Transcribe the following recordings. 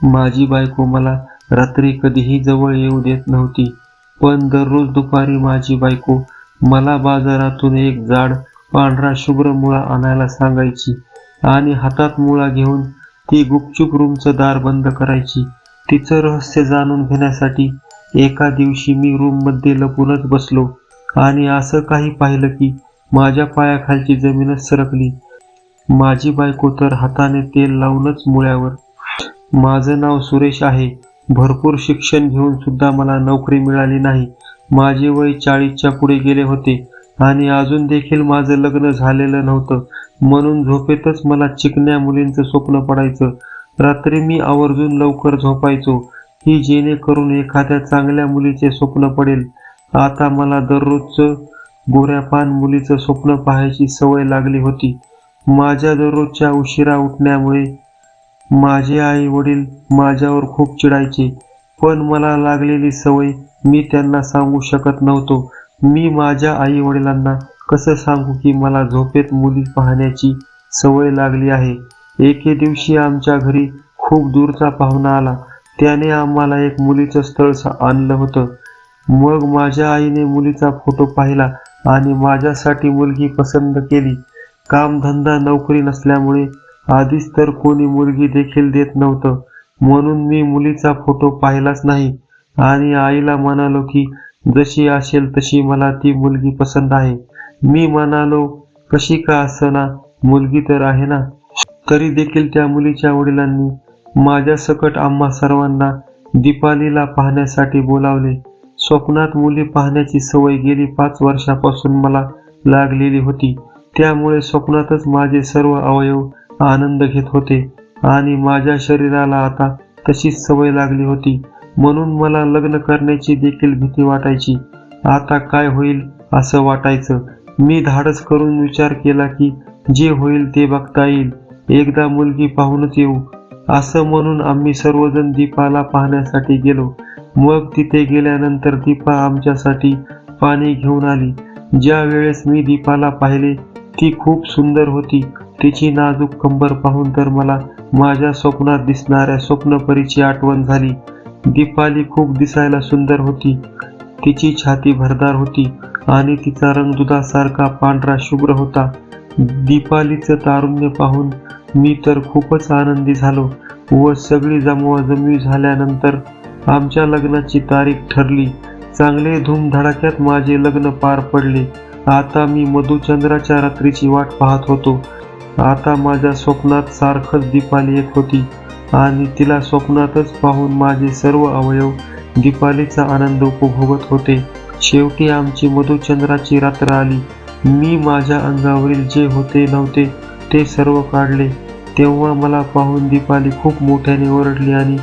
माझी बायको मला रात्री कधीही जवळ येऊ देत नव्हती पण दररोज दुपारी माझी बायको मला बाजारातून एक जाड पांढरा शुभ्र मुळा आणायला सांगायची आणि हातात मुळा घेऊन ती गुपचूप रूमचं दार बंद करायची. तिचं रहस्य जाणून घेण्यासाठी एका दिवशी मी रूममध्ये लपूनच बसलो आणि असं काही पाहिलं की माझ्या पायाखालची जमीनच सरकली. माझी बायको तर हाताने तेल लावूनच मुळ्यावर माझं नाव सुरेश आहे. भरपूर शिक्षण घेऊन सुद्धा मला नोकरी मिळाली नाही. माझे वय चाळीसच्या पुढे गेले होते आणि अजून देखील माझं लग्न झालेलं नव्हतं. म्हणून झोपेतच मला चिकण्या मुलींचं स्वप्न पडायचं. रात्री मी आवर्जून लवकर झोपायचो. की जेणेकरून एखाद्या चांगल्या मुलीचे स्वप्न पडेल. आता मला दररोजचं गोऱ्यापान मुलीचं स्वप्न पाहायची सवय लागली होती. माझ्या दररोजच्या उशिरा उठण्यामुळे माझे आई वडील माझ्यावर खूप चिडायचे पण मला लागलेली सवय मी त्यांना सांगू शकत नव्हतो. मी माझ्या आई वडिलांना कसं सांगू की मला झोपेत मुली पाहण्याची सवय लागली आहे? एके दिवशी आमच्या घरी खूप दूरचा पाहुणा आला. त्याने आम्हाला एक मुलीचं स्थळ आणलं होतं. मग माझ्या आईने मुलीचा फोटो पाहिला आणि माझ्यासाठी मुलगी पसंत केली. कामधंदा नोकरी नसल्यामुळे आधीच तर कोणी मुलगी देखील देत नव्हतं. म्हणून मी मुलीचा फोटो पाहिलाच नाही. आणि आईला म्हणालो की जशी असेल तशी मला ती मुलगी पसंत आहे. मी म्हणालो कशी का असना मुलगी तर आहे ना. तरी देखील त्या मुलीच्या वडिलांनी माझ्या सकट आम्हा सर्वांना दीपालीला पाहण्यासाठी बोलावले. स्वप्नात मुली पाहण्याची सवय गेली पाच वर्षापासून मला लागलेली होती. त्यामुळे स्वप्नातच माझे सर्व अवयव आनंद घेत होते. आणि माझ्या शरीराला आता तशीच सवय लागली होती. म्हणून मला लग्न करण्याची देखील भीती वाटायची. आता काय होईल असं वाटायचं. मी धाडस करून विचार केला की जे होईल ते बघता येईल. एकदा मुलगी पाहूनच येऊ. असं म्हणून आम्ही सर्वजण दीपाला पाहण्यासाठी गेलो. मग तिथे गेल्यानंतर दीपा आमच्यासाठी पाणी घेऊन आली. ज्या वेळेस मी दीपाला पाहिले ती खूप सुंदर होती. तिची नाजूक कंबर पाहून तर मला माझ्या स्वप्नात दिसणाऱ्या स्वप्नपरीची आठवण झाली. दीपाली खूप दिसायला सुंदर होती. तिची छाती भरदार होती आणि तिचा रंग दुधासारखा पांढरा शुभ्र होता. दीपालीचं तारुण्य पाहून मी तर खूपच आनंदी झालो व सगळी जमवाजमवी झाल्यानंतर आमच्या लग्नाची तारीख ठरली. चांगले धूमधडाक्यात माझे लग्न पार पडले. आता मी मधुचंद्राच्या रात्रीची वाट पाहत होतो. आता माझ्या स्वप्नात सारखंच दीपाली येत होती आणि तिला स्वप्नातच पाहून माझे सर्व अवयव दीपालीचा आनंद उपभोगत होते. शेवटी आमची मधुचंद्राची रात्र आली. मी माझ्या अंगावरील जे होते नव्हते ते सर्व काढले. तेव्हा मला पाहून दीपाली खूप मोठ्याने ओरडली आणि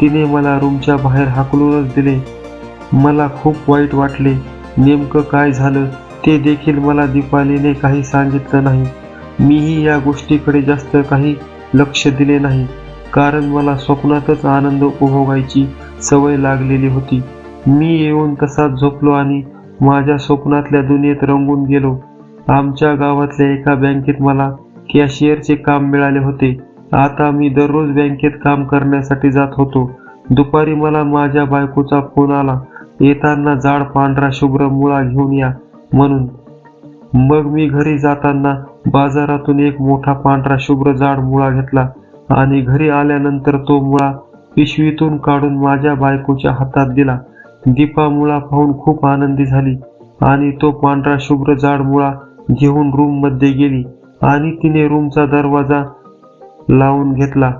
तिने मला रूमच्या बाहेर हाकलूनच दिले. मला खूप वाईट वाटले. नेमकं काय झालं ते देखील मला दीपालीने काही सांगितलं नाही. मीही या गोष्टीकडे जास्त काही लक्ष दिले नाही. कारण मला स्वप्नातच आनंद उपभोगायची सवय लागलेली होती. मी येऊन तसाच झोपलो आणि माझ्या स्वप्नातल्या दुनियेत रंगून गेलो. आमच्या गावातल्या एका बँकेत मला कॅशियरचे काम मिळाले होते. आता मी दररोज बँकेत काम करण्यासाठी जात होतो. दुपारी मला माझ्या बायकोचा फोन आला येताना जाड पांढरा शुभ्र मुळा घेऊन या म्हणून. मग मी घरी जाताना बाजारातून एक मोठा पांढरा शुभ्र जाड मुळा घेतला आणि घरी आल्यानंतर तो मुळा पिशवीतून काढून माझ्या बायकोच्या हातात दिला. दीपा मुळा पाहून खूप आनंदी झाली आणि तो पांढरा शुभ्र जाड मुळा घेऊन रूममध्ये गेली आणि तिने रूमचा दरवाजा लावून घेतला.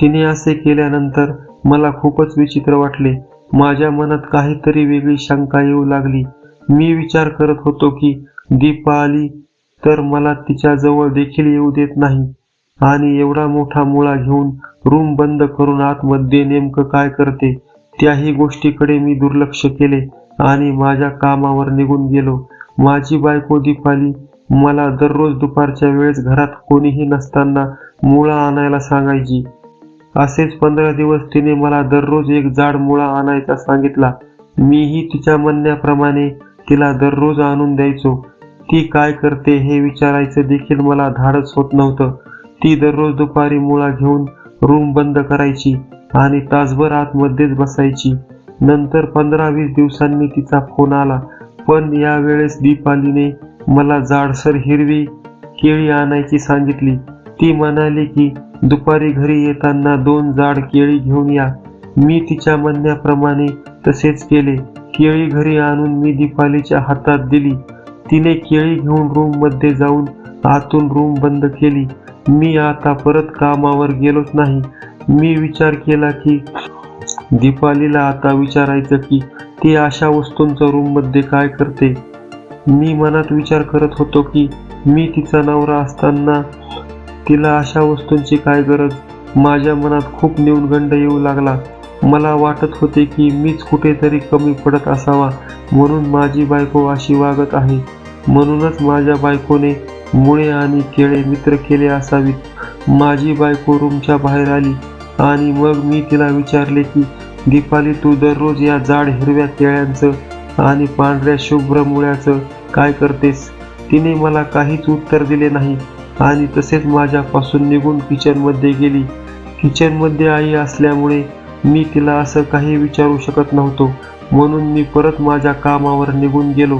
तिने असे केल्यानंतर मला खूपच विचित्र वाटले. माझ्या मनात काहीतरी वेगळी शंका येऊ लागली. मी विचार करत होतो की दीपा आली तर मला तिच्याजवळ देखील येऊ देत नाही. आणि एवढा मोठा मुळा घेऊन रूम बंद करून आतमध्ये नेमकं काय करते त्याही गोष्टीकडे मी दुर्लक्ष केले आणि माझ्या कामावर निघून गेलो. माझी बायको दीपाली मला दररोज दुपारच्या वेळेस घरात कोणीही नसताना मुळा आणायला सांगायची. असेच पंधरा दिवस तिने मला दररोज एक जाड मुळा आणायचा सांगितला. मीही तिच्या म्हणण्याप्रमाणे तिला दररोज आणून द्यायचो. ती काय करते हे विचारायचं देखील मला धाडस होत नव्हतं. ती दररोज दुपारी मुळा घेऊन रूम बंद करायची आणि तासभर आतमध्येच बसायची. नंतर पंधरा वीस दिवसांनी तिचा फोन आला. पण यावेळेस दीपालीने मला जाडसर हिरवी केळी आणायची सांगितली. ती म्हणाली की दुपारी घरी येताना दोन जाड केळी घेऊन या. मी तिच्या म्हणण्याप्रमाणे तसेच केले. केळी घरी आणून मी दीपालीच्या हातात दिली. तिने केळी घेऊन रूममध्ये जाऊन आतून रूम बंद केली. मी आता परत कामावर गेलोच नाही. मी विचार केला की दीपालीला आता विचारायचं की ती अशा वस्तूंचं रूममध्ये काय करते? मी मनात विचार करत होतो की मी तिचा नवरा असताना तिला अशा वस्तूंची काय गरज? माझ्या मनात खूप न्यूनगंड येऊ लागला. मला वाटत होते की मीच कुठेतरी कमी पडत असावा म्हणून माझी बायको अशी वागत आहे. म्हणूनच माझ्या बायकोने मुळे आणि केळे मित्र केले असावीत. माझी बायको रूमच्या बाहेर आली आणि मग मी तिला विचारले की दीपाली तू दररोज या जाड हिरव्या केळ्यांचं आणि पांढऱ्या शुभ्र मुळ्याचं काय करतेस? तिने मला काहीच उत्तर दिले नाही आणि तसेच माझ्यापासून निघून किचनमध्ये गेली. किचनमध्ये आई असल्यामुळे मी तिला असं काही विचारू शकत नव्हतो. म्हणून मी परत माझ्या कामावर निघून गेलो.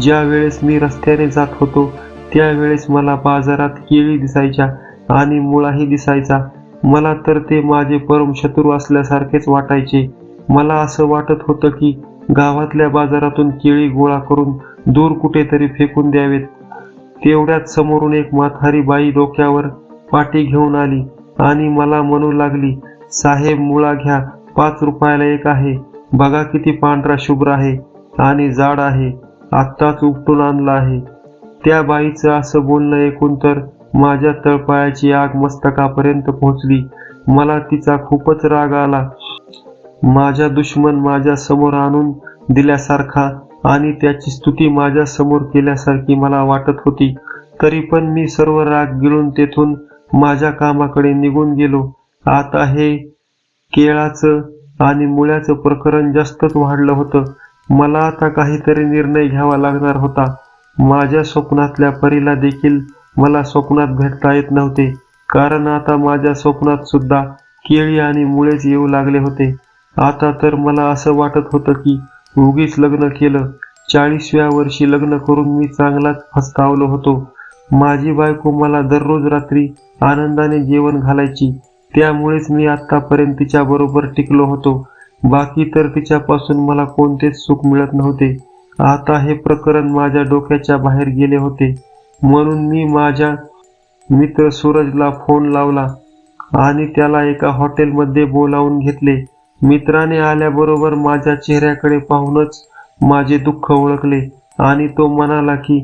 ज्या वेळेस मी रस्त्याने जात होतो त्यावेळेस मला बाजारात केळी दिसायच्या आणि मुळाही दिसायचा. मला तर ते माझे परम शत्रू असल्यासारखेच वाटायचे. मला असं वाटत होतं की गावातल्या बाजारातून केळी गोळा करून दूर कुठेतरी फेकून द्यावेत. तेवढ्यात समोरून एक म्हातारी बाई डोक्यावर पाठी घेऊन आली आणि मला म्हणू लागली साहेब मुळा घ्या पाच रुपयाला एक आहे. बघा किती पांढरा शुभ्र आहे आणि जाड आहे. आत्ताच उपटून आणला आहे. त्या बाईचं असं बोलणं ऐकून तर माझ्या तळपायाची आग मस्तकापर्यंत पोहोचली. मला तिचा खूपच राग आला. माझ्या दुश्मन माझ्यासमोर आणून दिल्यासारखा आणि त्याची स्तुती माझ्यासमोर केल्यासारखी मला वाटत होती. तरी पण मी सर्व राग गिळून तेथून माझ्या कामाकडे निघून गेलो. आता हे केळाचं आणि मुळ्याचं प्रकरण जास्तच वाढलं होतं. मला आता काहीतरी निर्णय घ्यावा लागणार होता. माझ्या स्वप्नातल्या परीला देखील मला स्वप्नात भेटता येत नव्हते. कारण आता माझ्या स्वप्नात सुद्धा केळी आणि मुळेच येऊ लागले होते. आता तर मला असं वाटत होतं की उगीच लग्न केलं. चाळीसव्या वर्षी लग्न करून मी चांगलाच फसतावलो होतो. माझी बायको मला दररोज रात्री आनंदाने जेवण घालायची. त्यामुळेच मी आतापर्यंत तिच्या बरोबर टिकलो होतो. बाकी तर तिच्यापासून मला कोणतेच सुख मिळत नव्हते. आता हे प्रकरण माझ्या डोक्याच्या बाहेर गेले होते. म्हणून मी माझ्या मित्र सूरजला फोन लावला आणि त्याला एका हॉटेलमध्ये बोलावून घेतले. मित्राने आल्याबरोबर माझ्या चेहऱ्याकडे पाहूनच माझे दुःख ओळखले आणि तो म्हणाला की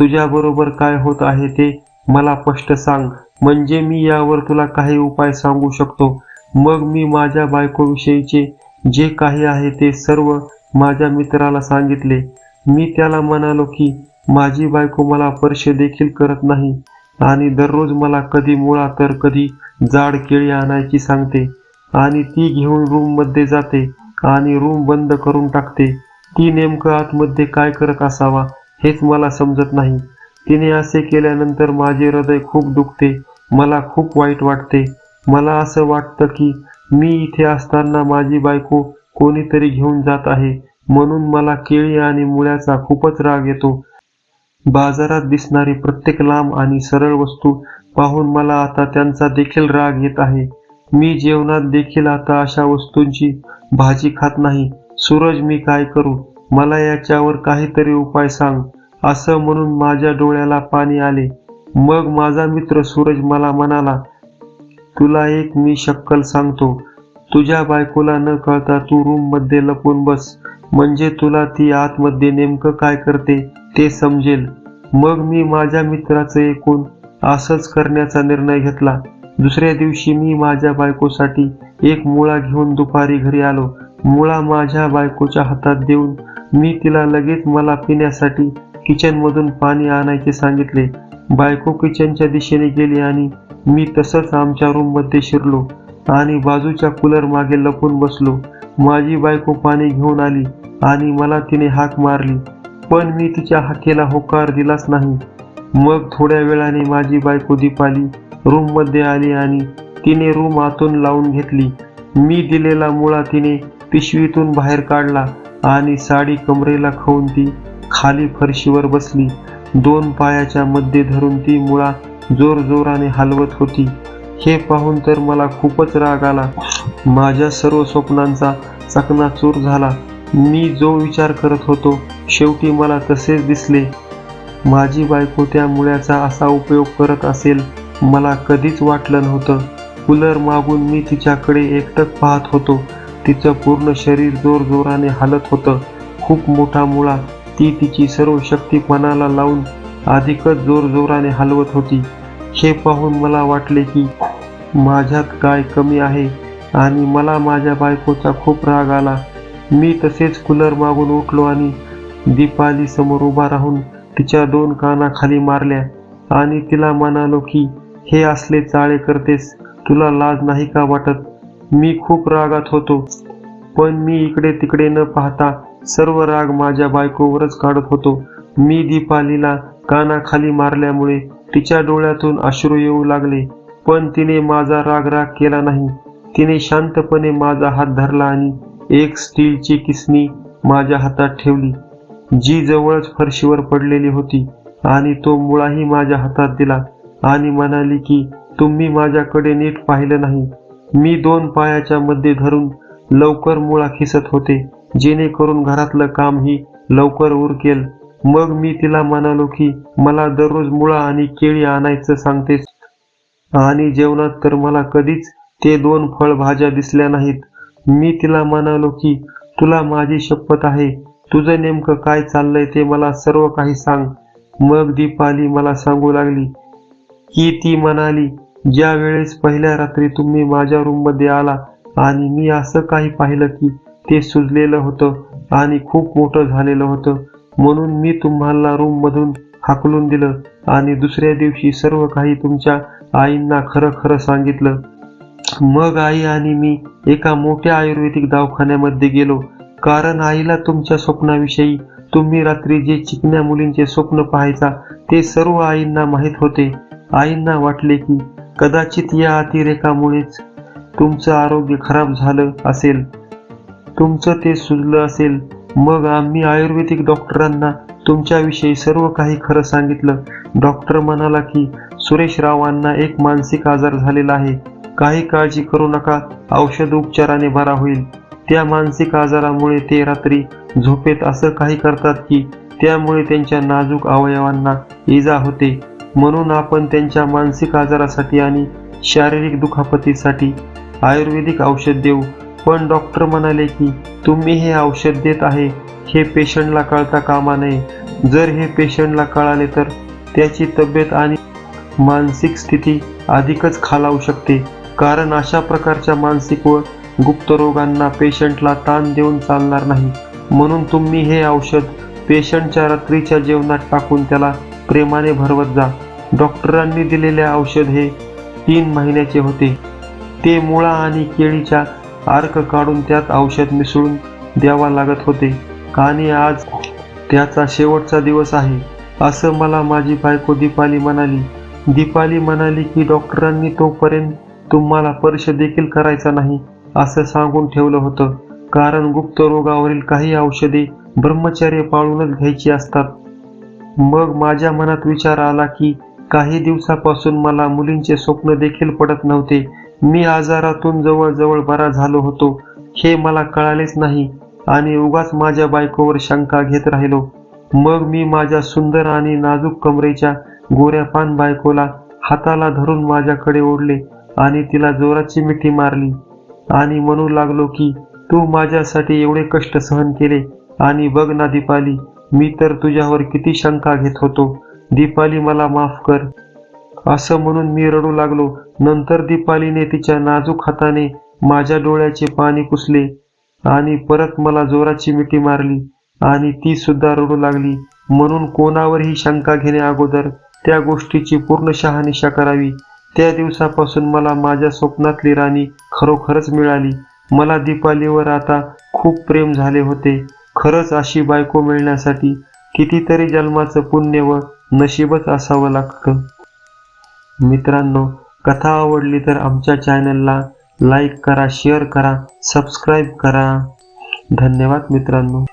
तुझ्याबरोबर काय होत आहे ते मला स्पष्ट सांग. म्हणजे मी यावर तुला काही उपाय सांगू शकतो. मग मी माझ्या बायकोविषयीचे जे काही आहे ते सर्व माझ्या मित्राला सांगितले. मी त्याला म्हणालो की माझी बायको मला स्पर्श देखील करत नाही आणि दररोज मला कधी मुळा तर कधी जाड केळी आणायची सांगते आणि ती घेऊन रूममध्ये जाते आणि रूम बंद करून टाकते. ती नेमकं आतमध्ये काय करत असावा हेच मला समजत नाही. तिने असे केल्यानंतर माझे हृदय खूप दुखते मला खूप वाईट वाटते. मला असं वाटतं की मी इथे असताना माझी बायको कोणीतरी घेऊन जात आहे म्हणून मला केळी आणि मुळ्याचा खूपच राग येतो. बाजारात दिसणारी प्रत्येक लांब आणि सरळ वस्तू पाहून मला आता त्यांचा देखील राग येत आहे. मी जेवणात देखील आता अशा वस्तूंची भाजी खात नाही. सूरज मी काय करू? मला याच्यावर काहीतरी उपाय सांग. असं म्हणून माझ्या डोळ्याला पाणी आले. मग माझा मित्र सूरज मला म्हणाला तुला एक मी शक्कल सांगतो. तुझ्या बायकोला न कळता तू रूममध्ये लपून बस. म्हणजे तुला ती आतमध्ये नेमकं काय करते ते समजेल. मग मी माझ्या मित्राचं ऐकून असंच करण्याचा निर्णय घेतला. दुसऱ्या दिवशी मी माझ्या बायकोसाठी एक मुळा घेऊन दुपारी घरी आलो. मुळा माझ्या बायकोच्या हातात देऊन मी तिला लगेच मला पिण्यासाठी किचनमधून पाणी आणायचे सांगितले. बायको किचनच्या दिशेने गेली आणि मी तसंच आमच्या रूममध्ये शिरलो आणि बाजूच्या कूलर मागे लपून बसलो. माझी बायको पाणी घेऊन आली आणि मला तिने हाक मारली. पण मी तिच्या हाकेला होकार दिलाच नाही. मग थोड्या वेळाने माझी बायको दीपाली रूममध्ये आली आणि तिने रूम आतून लावून घेतली. मी दिलेला मुळा तिने पिशवीतून बाहेर काढला आणि साडी कमरेला खाऊन ती खाली फरशीवर बसली. दोन पायाच्या मध्ये धरून ती मुळा जोर जोराने हलवत होती. हे पाहून तर मला खूपच राग आला. माझ्या सर्व स्वप्नांचा चकनाचूर झाला. मी जो विचार करत होतो शेवटी मला तसेच दिसले. माझी बायको त्या मुळ्याचा असा उपयोग करत असेल मला कधीच वाटलं नव्हतं. कूलर मागून मी तिच्याकडे एकटक पाहत होतो. तिचं पूर्ण शरीर जोर जोराने हालत होतं. खूप मोठा मुळा ती तिची सर्व शक्ती मनाला लावून अधिकच जोर जोराने हलवत होती. हे पाहून मला वाटले की माझ्यात काय कमी आहे आणि मला माझ्या बायकोचा खूप राग आला. मी तसेच कूलर मागून उठलो आणि दीपाली समोर उभा राहून तिच्या दोन कानाखाली मारल्या आणि तिला म्हणालो की हे असले चाळे करतेस तुला लाज नाही का वाटत? मी खूप रागात होतो. पण मी इकडे तिकडे न पाहता सर्व राग माझ्या बायकोवरच काढत होतो. मी दीपालीला कानाखाली मारल्यामुळे तिच्या डोळ्यातून अश्रू येऊ लागले पण तिने माझा राग राग केला नाही. तिने शांतपणे माझा हात धरला आणि एक स्टीलची किसनी माझ्या हातात ठेवली जी जवळच फरशीवर पडलेली होती आणि तो मुळाही माझ्या हातात दिला आणि म्हणाली की तुम्ही माझ्याकडे नीट पाहिलं नाही. मी दोन पायाच्या मध्ये धरून लवकर मुळा खिसत होते. जेणेकरून घरातलं कामही लवकर उरकेल. मग मी तिला म्हणालो की मला दररोज मुळा आणि केळी आणायचं सांगतेस. आणि जेवणात तर मला कधीच ते दोन फळभाज्या दिसल्या नाहीत. मी तिला म्हणालो की तुला माझी शपथ आहे. तुझं नेमकं काय चाललंय ते मला सर्व काही सांग. मग दीपाली मला सांगू लागली की ती म्हणाली ज्या वेळेस पहिल्या रात्री तुम्ही माझ्या रूममध्ये आला आणि मी असं काही पाहिलं की ते सुजलेलं होतं आणि खूप मोठं झालेलं होतं. म्हणून मी तुम्हाला रूम मधून हाकलून दिलं आणि दुसऱ्या दिवशी सर्व काही तुमच्या आईंना खरं खरं सांगितलं. मग आई आणि मी एका मोठ्या आयुर्वेदिक दवाखान्यामध्ये गेलो. कारण आईला तुमच्या स्वप्नाविषयी तुम्ही रात्री जे चिकण्या मुलींचे स्वप्न पाहायचा ते सर्व आईंना माहीत होते. आईंना वाटले की कदाचित या अतिरेकामुळेच तुमचं आरोग्य खराब झालं असेल. तुमचं ते सुजलं असेल. मग आम्ही आयुर्वेदिक डॉक्टरांना तुमच्याविषयी सर्व काही खरं सांगितलं. डॉक्टर म्हणाला की सुरेश रावांना एक मानसिक आजार झालेला आहे. काही काळजी करू नका औषध उपचाराने बरा होईल. त्या मानसिक आजारामुळे ते रात्री झोपेत असं काही करतात की त्यामुळे त्यांच्या नाजूक अवयवांना इजा होते. म्हणून आपण त्यांच्या मानसिक आजारासाठी आणि शारीरिक दुखापतीसाठी आयुर्वेदिक औषध देऊ. पण डॉक्टर म्हणाले की तुम्ही हे औषध देत आहे हे पेशंटला कळता कामा नये. जर हे पेशंटला कळाले तर त्याची तब्येत आणि मानसिक स्थिती अधिकच खालावू शकते. कारण अशा प्रकारच्या मानसिक व गुप्त रोगांना पेशंटला ताण देऊन चालणार नाही. म्हणून तुम्ही हे औषध पेशंटच्या रात्रीच्या जेवणात टाकून त्याला प्रेमाने भरवत जा. डॉक्टरांनी दिलेले औषध हे तीन महिन्याचे होते. ते मुळा आणि केळीच्या अर्क काढून त्यात औषध मिसळून द्यावा लागत होते. आणि आज त्याचा शेवटचा दिवस आहे. असं मला माझी बायको दीपाली म्हणाली. दीपाली म्हणाली की डॉक्टरांनी तोपर्यंत तुम्हाला स्पर्श देखील करायचा नाही असं सांगून ठेवलं होतं. कारण गुप्त रोगावरील काही औषधे ब्रह्मचर्य पाळूनच घ्यायची असतात. मग माझ्या मनात विचार आला की काही दिवसापासून मला मुलींचे स्वप्न देखील पडत नव्हते. मी आजारातून जवळजवळ बरा झालो होतो. हे मला कळालेच नाही. आणि उगाच माझ्या बायकोवर शंका घेत राहिलो. मग मी माझ्या सुंदर आणि नाजूक कमरेच्या गोऱ्या पान बायकोला हाताला धरून माझ्याकडे ओढले आणि तिला जोराची मिठी मारली. आणि म्हणू लागलो की तू माझ्यासाठी एवढे कष्ट सहन केले आणि बघ ना दीपाली मी तर तुझ्यावर किती शंका घेत होतो. दीपाली मला माफ कर. असं म्हणून मी रडू लागलो. नंतर दीपालीने तिच्या नाजूक हाताने माझ्या डोळ्याचे पाणी पुसले आणि परत मला जोराची मिठी मारली आणि ती सुद्धा रडू लागली. म्हणून कोणावरही शंका घेण्या अगोदर त्या गोष्टीची पूर्ण शहानिशा करावी. त्या दिवसापासून मला माझ्या स्वप्नातली राणी खरोखरच मिळाली. मला दीपालीवर आता खूप प्रेम झाले होते. खरंच अशी बायको मिळण्यासाठी कितीतरी जन्माचं पुण्य व नशीबच असावं लागतं. मित्रांनो कथा आवडली तर आमच्या चॅनलला लाईक करा शेअर करा सबस्क्राईब करा. धन्यवाद मित्रांनो.